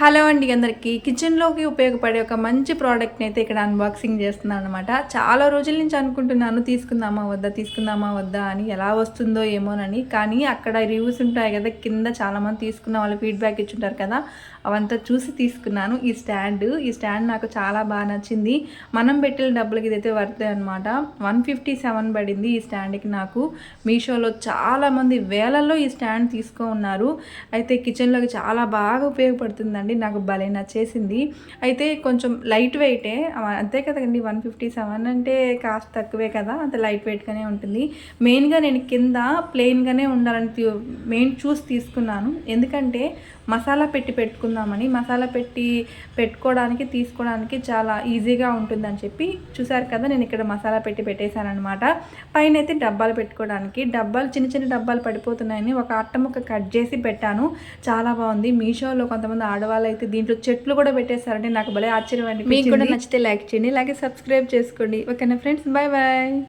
Hello అండి అందరికీ. కిచెన్లోకి ఉపయోగపడే ఒక మంచి ప్రోడక్ట్ని అయితే ఇక్కడ అన్బాక్సింగ్ చేస్తున్నాను అనమాట చాలా రోజుల నుంచి అనుకుంటున్నాను తీసుకుందామా వద్దా తీసుకుందామా వద్దా అని ఎలా వస్తుందో ఏమోనని. కానీ అక్కడ రివ్యూస్ ఉంటాయి కదా కింద చాలామంది తీసుకున్న వాళ్ళు ఫీడ్బ్యాక్ ఇచ్చుంటారు కదా అవంతా చూసి తీసుకున్నాను. ఈ స్టాండ్ ఈ స్టాండ్ నాకు చాలా బాగా నచ్చింది. మనం పెట్టిన డబ్బులకి ఇదైతే వర్త్ అనమాట వన్ ఫిఫ్టీ సెవెన్ పడింది ఈ స్టాండ్కి నాకు. మీషోలో చాలామంది వేలల్లో ఈ స్టాండ్ తీసుకో ఉన్నారు. అయితే కిచెన్లోకి చాలా బాగా ఉపయోగపడుతుందండి. అండి నాకు భలే నచ్చేసింది. అయితే కొంచెం లైట్ వెయిటే అంతే కదండి వన్ ఫిఫ్టీ సెవెన్ అంటే కాస్ట్ తక్కువే కదా అంత లైట్ వెయిట్గానే ఉంటుంది. మెయిన్గా నేను కింద ప్లెయిన్గానే ఉండాలని మెయిన్ చూసి తీసుకున్నాను. ఎందుకంటే మసాలా పెట్టి పెట్టుకుందామని మసాలా పెట్టి పెట్టుకోవడానికి తీసుకోవడానికి చాలా ఈజీగా ఉంటుందని చెప్పి చూసారు కదా నేను ఇక్కడ మసాలా పెట్టి పెట్టేశానమాట పైన అయితే డబ్బాలు పెట్టుకోవడానికి డబ్బాలు చిన్న చిన్న డబ్బాలు పడిపోతున్నాయని ఒక అట్ట ముక్క కట్ చేసి పెట్టాను. చాలా బాగుంది. మీషోలో కొంతమంది ఆడవాళ్ళు అయితే దీంట్లో చెట్లు కూడా పెట్టేశారంటే నాకు భలే ఆశ్చర్యం అండి మీకు కూడా నచ్చితే లైక్ చేయండి అలాగే సబ్స్క్రైబ్ చేసుకోండి. ఓకేనా ఫ్రెండ్స్ బాయ్ బాయ్